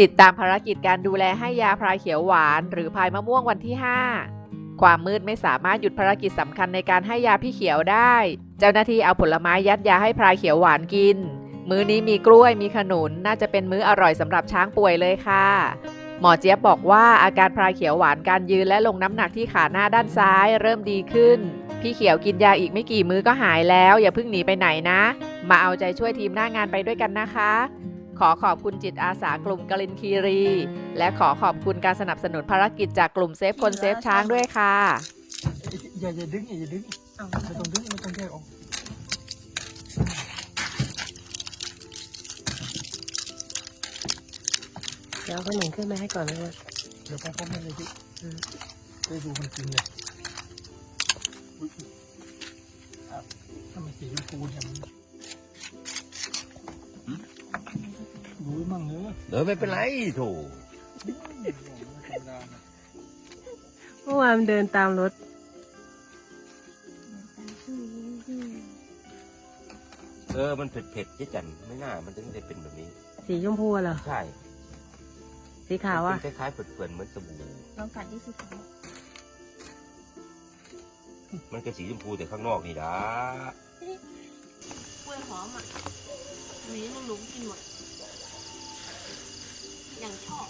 ติดตามภารกิจการดูแลให้ยาพรายเขียวหวาน หรือพายมะม่วงวันที่ 5 ความมืดไม่สามารถหยุดภารกิจสำคัญในการให้ยาพี่เขียวได้ เจ้าหน้าที่เอาผลไม้ยัดยาให้พรายเขียวหวานกิน มื้อนี้มีกล้วยมีขนุนน่าจะเป็นมื้ออร่อยสำหรับช้างป่วยเลยค่ะ หมอเจี๊ยบบอกว่าอาการพรายเขียวหวานการยืนและลงน้ำหนักที่ขาหน้าด้านซ้ายเริ่มดีขึ้น พี่เขียวกินยาอีกไม่กี่มื้อก็หายแล้ว อย่าเพิ่งหนีไปไหนนะ มาเอาใจช่วยทีมหน้างานไปด้วยกันนะคะ ขอขอบคุณจิตอาสากลุ่มกลินคีรี และขอขอบคุณการสนับสนุนภารกิจจากกลุ่มเซฟคนเซฟช้างด้วยค่ะ อย่าอย่าดึงอย่าดึงไม่ต้องดึงไม่ต้องแยกออกเดี๋ยวเอาขนมขึ้นมาให้ก่อนเลยเดี๋ยวไปพร้อมกันเลยพี่ได้ดูมันกินเลยอุ๊ยอะถ้ามันสีชมพูเนี่ย เนอะเออไม่เป็นไรโถไม่ธรรมดานะเมื่อวานมันเดินตามรถ เออมันเผ็ดเผ็ดๆเจ๊จันไม่น่ามันถึงได้เป็นแบบนี้ สีชมพูเหรอ ใช่สีขาวอะ มันคล้ายๆเปื่อนๆเหมือนสบู่ลองกัดดิสิคะมันก็สีชมพูแต่ข้างนอกนี่นะกล้วยหอมอะมีน้องหลุมกินหมดอ ย่างชอบ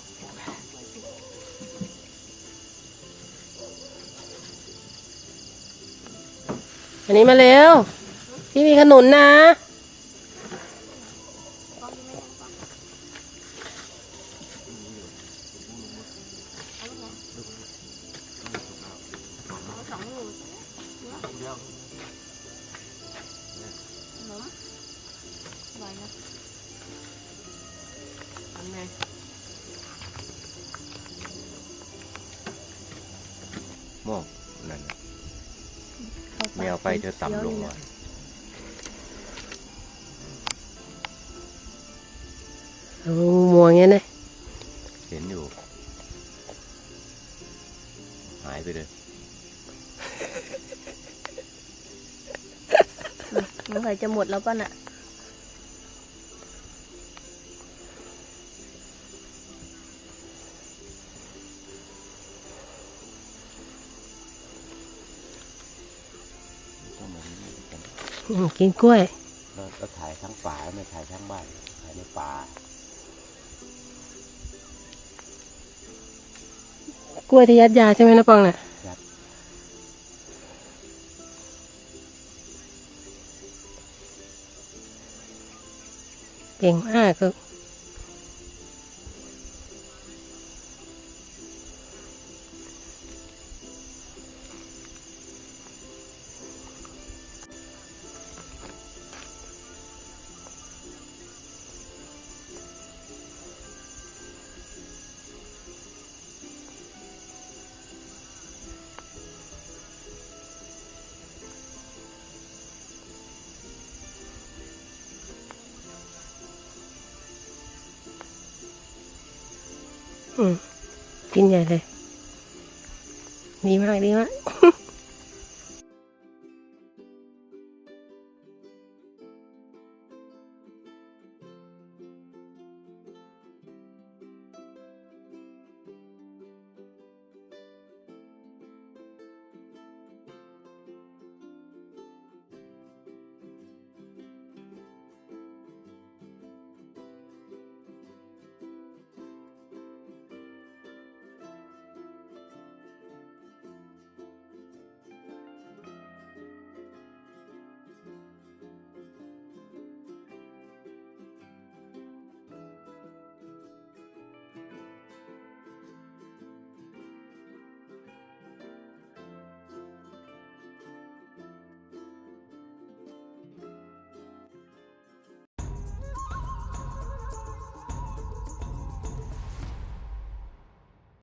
อันนี้มาเร็ว พี่มีขนุนนะก็ยังไม่ยังปะเอาลูกไหนเอาสองลูกใช่ไหมเนาะขนมอร่อยนะทำไงหมอกนั่นน่ะไม่เอาไปเธอต่ำลงหน่อยเอามัวอย่างเงี้ยนะเห็นอยู่ หายไปเลยมันเคยจะหมดแล้วป่ะน่ะ กินกล้วยเราเราถ่ายทั้งป่าไม่ถ่ายทั้งบ้านถ่ายในป่ากล้วยที่ยัดยาใช่ไหมนะปองน่ะยัดเก่งมากครับอื กินใหญ่เลย ดีมากดีมาก